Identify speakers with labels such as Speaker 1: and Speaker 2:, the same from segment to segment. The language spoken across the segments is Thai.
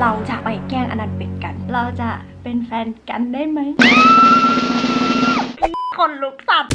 Speaker 1: เราจะไปแกล้งอนันต์เป็ดกัน เราจะเป็นแฟนกันได้ไหมคนลุกสัตว์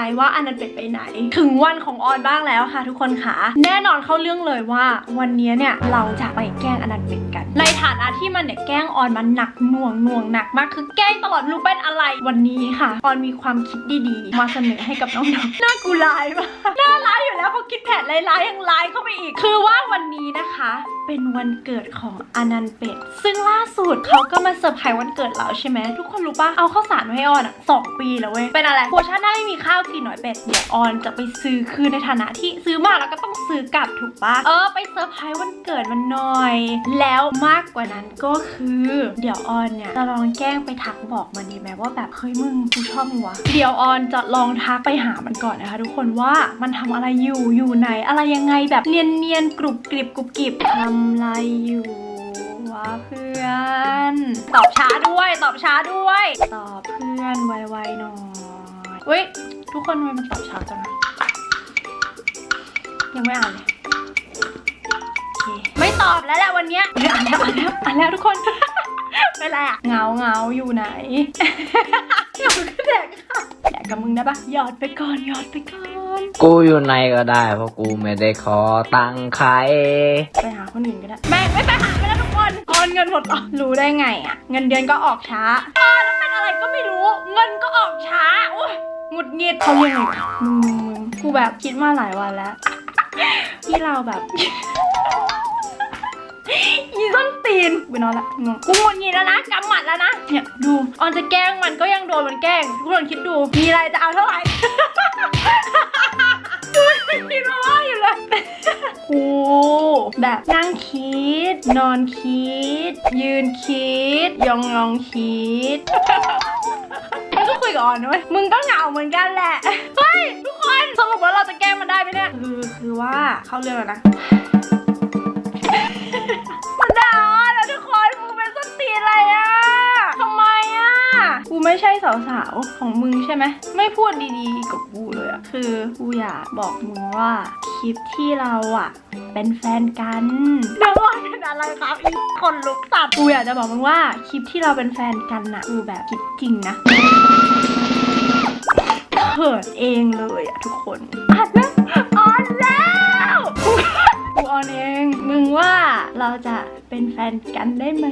Speaker 1: ใจว่าอันนั้นเป็นไปไหน ถึงวันของออนบ้างแล้วค่ะทุกคนค่ะ แน่นอนเข้าเรื่องเลยว่า วันนี้เนี่ยเราจะไปแกล้งอันันเป็ดกัน ในฐานะที่มันเนี่ยแกล้งออนมันหนักหน่วงหน่วงหนักมากคือแกล้งตลอดรู้เป็นอะไรวันนี้ค่ะออนมีความคิดดีๆ มาเสนอให้กับน้องๆน่ากูร้ายมากน่าร้ายอยู่แล้วพอคิดแผนร้ายๆยังร้ายเข้าไปอีก คือว่าวันนี้นะคะเป็นวันเกิดของอนันต์เป็ด ซึ่งล่าสุดเขาก็มาเซอร์ไพรส์วันเกิดเราใช่ไหมทุกคนรู้ปะเอาข้าวสารมาให้ออนอะสองปีแล้วเว้ย เป็นอะไรกลัวชาติหน้าไม่มีข้าวกินหน่อยเป็ด เดี๋ยวออนจะไปซื้อคือในฐานะที่ซื้อมาแล้วก็ต้องซื้อกลับถูกปะเออไปเซอร์ไพรส์วันเกิดมันหน่อย แล้วมากกว่านั้นก็คือ เดี๋ยวออนเนี่ยจะลองแกล้งไปทักบอกมันดีไหมว่าแบบเฮ้ยมึงกูชอบมึงวะเดี๋ยวออนจะลองทักไปหามันก่อนนะคะ ทุกคนว่ามันทำอะไรอยู่อยู่ไหนอะไรยังไงแบบเนียนเนียนๆกรุบกริบกรุบกริบทำอะไรอยู่วะเพื่อน ตอบช้าด้วย ตอบช้าด้วย ตอบเพื่อนไวๆหน่อยเว้ยทุกคนทำไมมันตอบช้าจังอะยังไม่อ่านเลยโอเคไม่ตอบแล้วแหละวันเนี้ยเดี๋ยวอ่านแล้วอ่านแล้วอ่านแล้วทุกคนเป็นไรอะเหงาเหงาอยู่ไหนอยากก็แดกค่ะแดกกับมึงได้ปะหยอดไปก่อนหยอดไปก่อน
Speaker 2: กูอยู่ในก็ได้ เพราะกูไม่ได้ขอตังค์ใคร
Speaker 1: ไปหาคนอื่นก็ได้ไม่ไม่ไปหาไปแล้วทุกคนออนเงินหมดอะรู้ได้ไงอะ เงินเดือนก็ออกช้าเออแล้วเป็นอะไรก็ไม่รู้ เงินก็ออกช้าโอ้ยหงุดหงิดเขาเรียกไงวะมึงมึงมึงกูแบบคิดมาหลายวันแล้ว ที่เราแบบ อีส้นตีนไปนอนละงงกูหงุดหงิดแล้วนะกำหมัดแล้วนะ เนี่ยดูออนจะแกล้งมันก็ยังโดนมันแกล้งทุกคนคิดดู มีอะไรจะเอาเท่าไหร่ดูคิดมาว่าอยู่เลยกูแบบนั่งคิด นอนคิด ยืนคิด ยองยองคิดมึงก็คุยกับออนด้วยมึงก็เหงาเหมือนกันแหละ เฮ้ย ทุกคน สรุปว่าเราจะแกล้งมันได้ไหมเนี่ย คือคือว่าเข้าเรื่องแล้วนะ มันด่าออนแล้วทุกคนมึงเป็นส้นตีนอะไรอะทำไมอะ กูไม่ใช่สาวๆของมึงใช่ไหม ไม่พูดดีๆกับกูเลยอะคือกูอยากบอกมึงว่าคลิปที่เราอะ เป็นแฟนกันเดี๋ยวว่าเป็นอะไรครับอีคนลุกสัตว์กูอยากจะบอกมึงว่าคลิปที่เราเป็นแฟนกันน่ะกูแบบคิดจริงนะเขินเองเลยอะทุกคนอัด กูออนเอง มึงว่าเราจะเป็นแฟนกันได้ไหม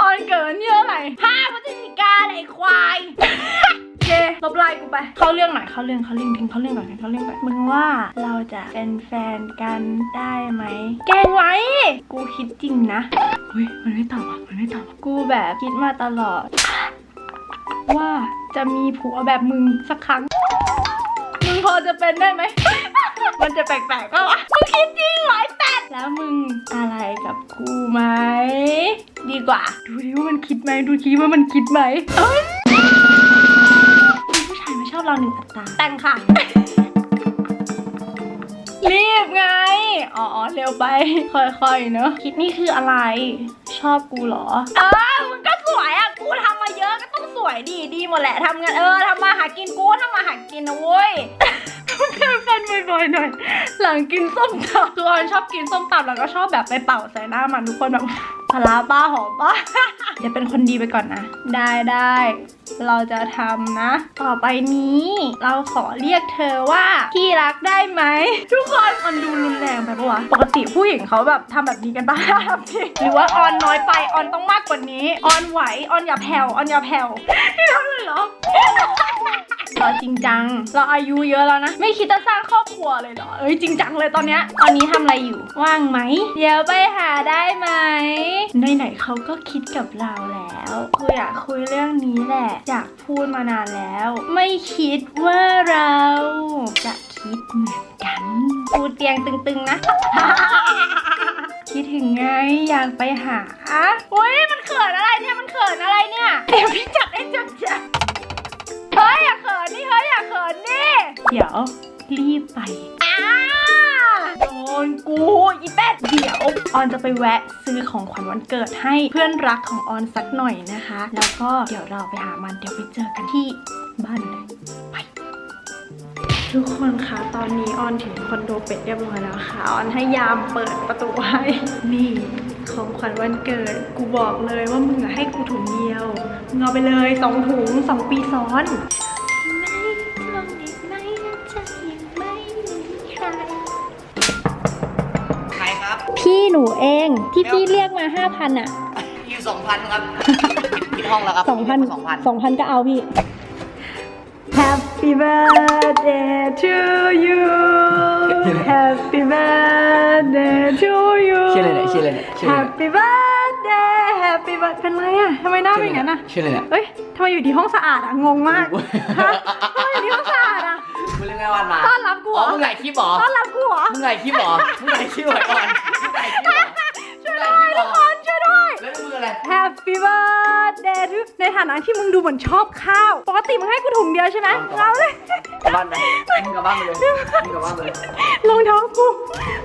Speaker 1: ออนเกิดวันที่เท่าไหร่ห้าพฤศจิกาเลยไอ้ควายโอเคลบไลน์กูไป เข้าเรื่องหน่อยเข้าเรื่องเข้าเรื่องทิ้งเข้าเรื่องก่อนเข้าเรื่องก่อนมึงว่าเราจะเป็นแฟนกันได้ไหม แกล้งไว้ กูคิดจริงนะเฮ้ยมันไม่ตอบอะมันไม่ตอบอะกูแบบคิดมาตลอด ว่าจะมีผัวแบบมึงสักครั้ง มึงพอจะเป็นได้ไหม มันจะแปลกๆก็วะมึงคิดจริงร้อยแปดแล้วมึงอะไรกับกูไหม ดีกว่า ดูดิว่ามันคิดไหมดูทีว่ามันคิดไหมเอ้ยมีผู้ชายมาชอบเราหนึ่งอัตราแต่งค่ะ รีบไง อ๋อเร็วไป ค่อยๆ เนอะคิดนี่คืออะไร ชอบกูเหรอ เออมึงก็สวยอะ กูทำมาเยอะก็ต้องสวยดีดีหมดแหละทำงานเออทำมาหากินกูก็ทำมาหากินนะเว้ย เป็นบ่อยๆหน่อย หลังกินส้มตำคือออนชอบกินส้มตำแล้วก็ชอบแบบไปเป่าใส่หน้ามันทุกคนแบบพลาป้าหอมป้าเดี๋ยวเป็นคนดีไปก่อนนะ ได้ได้ เราจะทำนะ ต่อไปนี้ เราขอเรียกเธอว่าที่รักได้ไหม ทุกคนมันดูรุนแรงไปปะวะ ปกติผู้หญิงเขาแบบทำแบบนี้กันปะทำจริงหรือว่าออนน้อยไปออนต้องมากกว่านี้ ออนไหวออนอย่าแผ่วออนอย่าแผ่วที่ทำเลยเหรอเราจริงจังเราอายุเยอะแล้วนะ ไม่คิดจะสร้างครอบครัวเลยเหรอเอ้ยจริงจังเลยตอนเนี้ยตอนนี้ทำอะไรอยู่ว่างไหมเดี๋ยวไปหาได้ไหมไหนๆเขาก็คิดกับเราแล้วกูอยากคุยเรื่องนี้แหละอยากพูดมานานแล้ว ไม่คิดว่าเราจะคิดเหมือนกันปูเตียงตึงๆนะคิดถึงไงอยากไปหาอุ้ยมันเขินอะไรเนี่ยมันเขินอะไรเนี่ยเดี๋ยวพี่จัดให้จับจับ เฮ้ยอย่าเขินนี่เฮ้ยอย่าเขินนี่ เดี๋ยวรีบไปอ้าโดนกูอีเป็ดเดี๋ยวออนจะไปแวะซื้อของขวัญวันเกิดให้เพื่อนรักของออนสักหน่อยนะคะ แล้วก็เดี๋ยวเราไปหามันเดี๋ยวไปเจอกันที่บ้านเลยไปทุกคนคะตอนนี้ออนถึงคอนโดเป็ดเรียบร้อยแล้วค่ะออนให้ยามเปิดประตูให้นี่ ของขวัญวันเกิด กูบอกเลยว่ามึงอะให้กูถุงเดียว มึงเอาไปเลยสองถุงสองปีซ้อนไม่ทำอีกไม่จะยังไม่มีใคร
Speaker 3: ใครครับ
Speaker 1: พี่หนูเองที่พี่เรียกมาห้าพันอะ
Speaker 3: อยู่สองพันครับ ผิดห้องแล้วครับ
Speaker 1: สองพัน
Speaker 3: สองพัน
Speaker 1: สองพันก็เอาพี่ Happy birthday to you Happy birthday to you
Speaker 3: ชื่ออะไรเนี่ยชื่ออะไรเนี่ยชื่ออะไรเนี่ย
Speaker 1: Happy birthday Happy birthday เป็นไรอะทำไมหน้าเป็นอย่างนั้นอะ
Speaker 3: ชื่ออะไรเนี่ย
Speaker 1: เอ้ยทำไมอยู่ที่ห้องสะอาดอะงงมากฮะทำไมอยู่ที่ห้องสะอาดอะ
Speaker 3: มึงเรียกไงวันมา
Speaker 1: ต้อนรับกูเหรอ
Speaker 3: อ๋อมึงไหนคลิปเหรอ
Speaker 1: ต้อนรับกูเหรอ
Speaker 3: มึงไหนคลิปเหรอมึงไหนคลิปเหรอก่อนมึงไหนคลิปเหรอ
Speaker 1: ช่วยด้วยทุกคนช่วยด้วย
Speaker 3: แล้วมึงอะไร
Speaker 1: Happy birthday to ในฐานะที่มึงดูเหมือนชอบข้าว ปกติมึงให้กูถุงเดียวใช่ไหมเอาเลย
Speaker 3: กลับบ้านไปมึงกลับบ้านไปเลยมึงกลับบ้านไปเลย
Speaker 1: รองเท้ากู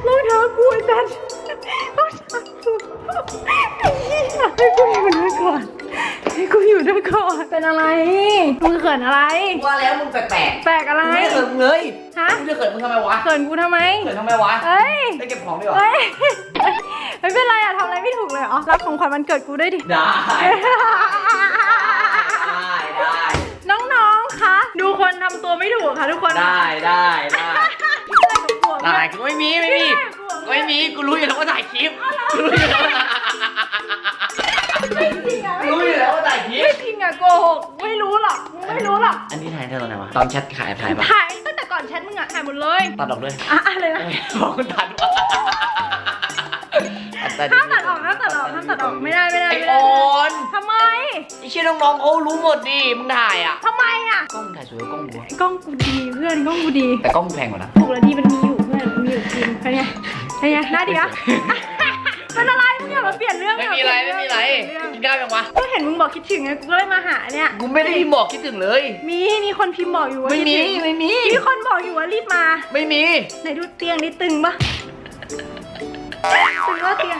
Speaker 1: รองเท้ากูไอ้สัสรองเท้ากูไอ้เลยให้กูอยู่ด้วยก่อนให้กูอยู่ด้วยก่อนเป็นอะไรมึงเขินอะไร
Speaker 3: ว่าแล้วมึงแปลก
Speaker 1: แปลกอะไร
Speaker 3: ๆมึงไม่เขินมึงเลย
Speaker 1: ฮะ
Speaker 3: มึงจะเขินมึงทำไมวะ
Speaker 1: เขินกูทำไม
Speaker 3: เขินทำไมวะ
Speaker 1: เอ้ย
Speaker 3: ได้เก็บของดีกว่า
Speaker 1: เอ้ย ไม่เป็นไรอะทำอะไรไม่ถูกเลยเหรอรับของขวัญวันเกิดกูด้วยดิ
Speaker 3: ได้ได้ได้
Speaker 1: น้องๆ คะ ดูคนทำตัวไม่ถูกค่ะทุกคน
Speaker 3: ได้ได้ได้
Speaker 1: อะไรกับกูอะ
Speaker 3: ได้กูไม่มีไม่มีไม่มีกูรู้อยู่แล้วว่าถ่ายคลิปกูรู้อยู่แล้วว่า
Speaker 1: ไม่จริงอะไม่
Speaker 3: รู้อยู่แล้วว่าถ่ายคลิป
Speaker 1: ไม่จริงอะโกหกไม่รู้หรอกมึงไม่รู้หรอก
Speaker 3: อันนี้ถ่ายได้ตอนไหนวะตอนแชทขายถ่ายปะ
Speaker 1: ถ่ายตั้งแต่ก่อนแชทมึงอะถ่ายหมดเลย
Speaker 3: ตัดออกด้วย
Speaker 1: อะอะไรนะ
Speaker 3: บอกคุณทันวะ
Speaker 1: ห้ามตัดออกห้ามตัดออกห้ามตัดออกไม่ได้ไม่ได้
Speaker 3: ไอ
Speaker 1: ไม่
Speaker 3: อ
Speaker 1: ได้
Speaker 3: อน
Speaker 1: ทำไม
Speaker 3: ไอเชี่ยน้องๆเขารู้หมดดิมึงถ่ายอะ
Speaker 1: ทำไมอะ
Speaker 3: กล้องมึงถ่ายสวยกว่ากล้องกูอะ
Speaker 1: กล้องกูดีเพื่อนกล้องกูดี
Speaker 3: แต่กล้องมึงแพงกว่านะ
Speaker 1: ถูกแล้วดีมันมีอยู่เพื่อนมันมีอยู่จริงเป็นไงเป็นไงหน้าดีอะเป็นอะไรมึงอย่ามาเปลี่ยนเรื่อง
Speaker 3: ไม่มีอะไร
Speaker 1: อย่า
Speaker 3: ไม่
Speaker 1: เปลี่
Speaker 3: มี
Speaker 1: ยน
Speaker 3: อะไร
Speaker 1: เรื่อง
Speaker 3: กินได้ยังวะ
Speaker 1: ก็เห็นมึงบอกคิดถึงไงกูก็เลยมาหาเนี่ย
Speaker 3: กูไม่ได้บอกคิดถึงเลย
Speaker 1: มีมีคนพิมพ์บอกอยู่ว่า
Speaker 3: ไม่มี
Speaker 1: คิดถึง
Speaker 3: ไม่มี
Speaker 1: มีคนบอกอยู่ว่ารีบมา
Speaker 3: ไม่มี
Speaker 1: ไหนดูเตียงนี่ตึงปะ ตึงว่าเตียง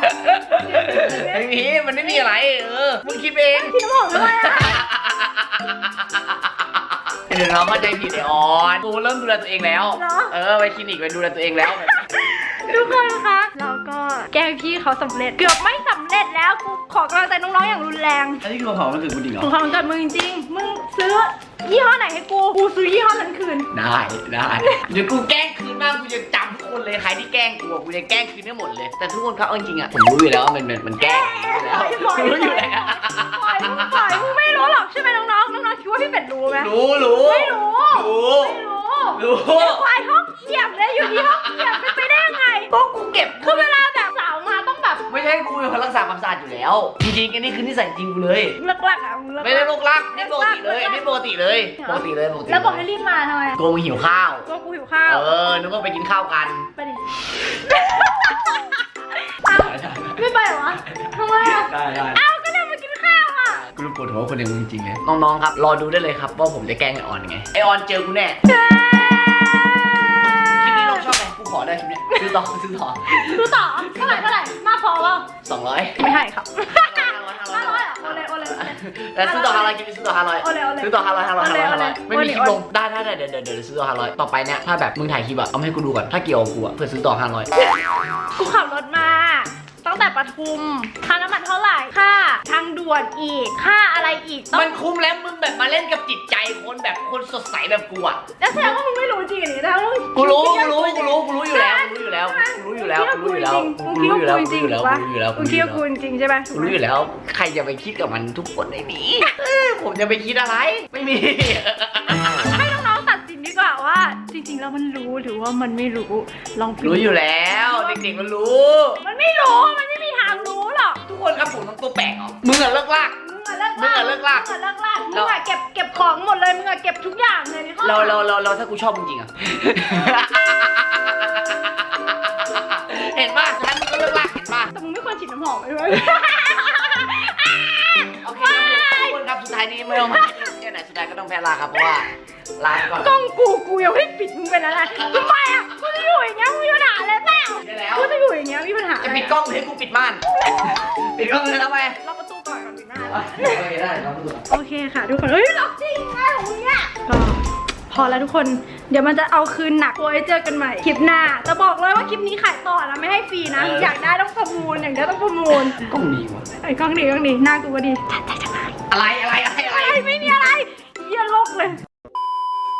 Speaker 3: ไม่มีมันไม่มีอะไร เออมึงคิดเอง
Speaker 1: พี่น้ำหอมทำไมอะ
Speaker 3: เดี๋ยวน้องเข้าใจผิดไอออนกูเริ่มดูแลตัวเองแล้ว เออไปคลินิกไปดูแลตัวเองแล้ว
Speaker 1: ทุกคนคะเราก็แกล้งพี่เขาสำเร็จ เกือบไม่สำเร็จแล้วกูขอกำลังใจน้องๆอย่างรุนแรง
Speaker 3: อันนี้คือของมันคือกูจริงเหรอ
Speaker 1: ของความกับมึงจริงๆมึงซื้อยี่ห้อไหนให้กู กูซื้อยี่ห้อนั้นคืน
Speaker 3: ได้ได้เดี๋ยวกูแกล้งคืนบ้างกูจะจำทุก คนเลยใครที่แกล้งกูอะกูจะแกล้งคืนให้หมดเลย แต่ทุกคนครับเอาจริงๆอะผมรู้อยู่แล้วว่ามันมันมันแกล้งผมรู้อยู่แล้ว
Speaker 1: ปล่อยมึงปล่อยมึงไม่รู้หรอกใช่ไหมน้องๆ น้องๆ คิดว่าพี่เป็ดรู้ไหม
Speaker 3: รู้รู้
Speaker 1: ไม่รู้
Speaker 3: รู้
Speaker 1: ไม่รู้
Speaker 3: รู้ ษาความสะอาดอยู่แล้ว จริงๆอันนี้คือนิสัยจริงกูเลย
Speaker 1: เลิกลักอะมึงเลิก
Speaker 3: ไม่ได้โรครักนี่ปกติเลยอันนี้ปกติเลยปกติเลยปกติ
Speaker 1: แล้วบอกให้รีบมาทำไม
Speaker 3: กูมึงหิวข้าว
Speaker 1: ก็กูหิวข้าว
Speaker 3: เออนึกว่าไปกินข้าวกัน
Speaker 1: ไปดิอ้าวไม่ไปเหรอวะทำไมอะ
Speaker 3: ได้ได้
Speaker 1: อ้าวก็เดินมากินข้าวอะ
Speaker 3: กูรู้ปวดหัวคนเดียวจริงๆเลยน้องๆครับรอดูได้เลยครับว่าผมจะแกล้งไอออนยังไงไอออนเจอกูแน่คลิปนี้น้องชอบไหมกูขอได้คลิปเนี้ยซื้อต่อซื้อต่อ
Speaker 1: ดูต่อเท่าไหร่เท่าไหร่มากพ อเปล่า
Speaker 3: สองร้อย
Speaker 1: ไม่ให้ครับ
Speaker 3: ห้าร้อย
Speaker 1: ห้าร้อยเหรอโอเลยโอเลย
Speaker 3: แต่ซื้อต่อห้าร้อยคลิปนี้ซื้อต่อห้าร้อย
Speaker 1: โอเลยโอเลย
Speaker 3: ซื้อต่อห้าร้อยห้าร้อยห้าร้อยห้าร้อย
Speaker 1: โอเลย
Speaker 3: ไม่มีคลิปลงได้ได้ได้เดี๋ยวเดี๋ยวเดี๋ยวซื้อต่อห้าร้อยต่อไปเนี่ยถ้าแบบมึงถ่ายคลิปอะเอามาให้กูดูก่อนถ้าเกี่ยวกับกูอะเพื่อซื้อต่อห้าร้อย
Speaker 1: กูขับรถมา ตั้งแต่ปทุม ค่าน้ำมันเท่าไหร่ ค่าทางด่วนอีก ค่าอะไรอีกต้อ
Speaker 3: มั
Speaker 1: ง
Speaker 3: นคุ้มแล้วมึงแบบมาเล่นกับจิตใจคนแบบคนสดใสแบบกูอะ
Speaker 1: แล้วแสดงว่ามึงไม่รู้จริงนี่นะมึง
Speaker 3: กูรู้กูรู้กูรู้กูรู้อยู่แล้วกูรู้อยู่แล้วกูรู้อยู่แล้วกูรู้อยู่แล้ว
Speaker 1: มึง
Speaker 3: กู
Speaker 1: คิด
Speaker 3: รู้
Speaker 1: ว่า
Speaker 3: อยู่
Speaker 1: กู
Speaker 3: แล้ว
Speaker 1: จ
Speaker 3: กู
Speaker 1: ริง
Speaker 3: รู้อยู่แล้ว
Speaker 1: ปะ
Speaker 3: กูรู้อยู่แล้ว
Speaker 1: มึงคิดว่ากูจริงใช่ไหม
Speaker 3: กูรู้อยู่แล้ว ใครจะไปคิดกับมันทุกคนไม่มีเออผมจะไปคิดอะไร ไม่มี
Speaker 1: จริงๆแล้วมันรู้หรือว่ามันไม่รู้ลองพิมพ์
Speaker 3: รู้อยู่แล้วเด็กๆมันรู้
Speaker 1: มันไม่รู้ มันไม่มีทางรู้หรอก
Speaker 3: ทุกคนครับผมต้องตัวแปลกเหรอมึงอะเลิกลาก
Speaker 1: มึงอะเลิก
Speaker 3: มึงอะเลิกลาก
Speaker 1: มึงอะเลิกลากมึ
Speaker 3: เรา
Speaker 1: งอะเก็บเก็บของหมดเลยมึงอะเก็บทุกอย่างเลยในห้อง
Speaker 3: เราเราเราเราถ้ากูชอบจริงๆอะ เห็นป่ะฉันมึงก็เลิกลากเห็นป่ะ
Speaker 1: แต่มึงไม่ควรฉีดน้ำหอมไปด้วย
Speaker 3: โอเคครับทุกคนครับสุดท้ายนี้ไม่ต้องมาเนี่ยไหนสุดท้ายก็ต้องแพ้ลาครับเพราะว่า ลาไปก่อน
Speaker 1: กล้องกูกูยังไม่ปิดมึงเป็นอะไรทำไมอะกูจะอยู่อย่างเงี้ยมึงมีปัญหาอะไรเปล่า
Speaker 3: ได้แล้ว
Speaker 1: กูจะอยู่อย่างเงี้ยมีปัญหา
Speaker 3: จะปิดกล้องให้กูปิดม่าน ปิดกล้องเลยทำไม
Speaker 1: ล็อกประตูก่อนก่อนปิดหน้า
Speaker 3: โอเคได้ครับทุกคน
Speaker 1: โอเคค่ะทุกคนเฮ้ยล็อกจริงไงของมึงเนี่ยก็พอแล้วทุกคน เดี๋ยวมันจะเอาคืนหนักไว้เจอกันใหม่คลิปหน้าจะบอกเลยว่าคลิปนี้ขายต่อนะไม่ให้ฟรีนะ อยากได้ต้องประมูลอยากได้ต้องประมูล
Speaker 3: กล้องดีวะ
Speaker 1: ไอ้กล้องดีกล้องดีหน้ากูก็ดี
Speaker 3: อะไรอะไรอะไรอะไร
Speaker 1: อะไรไม่มีอะไรเยี่ยโลกเลย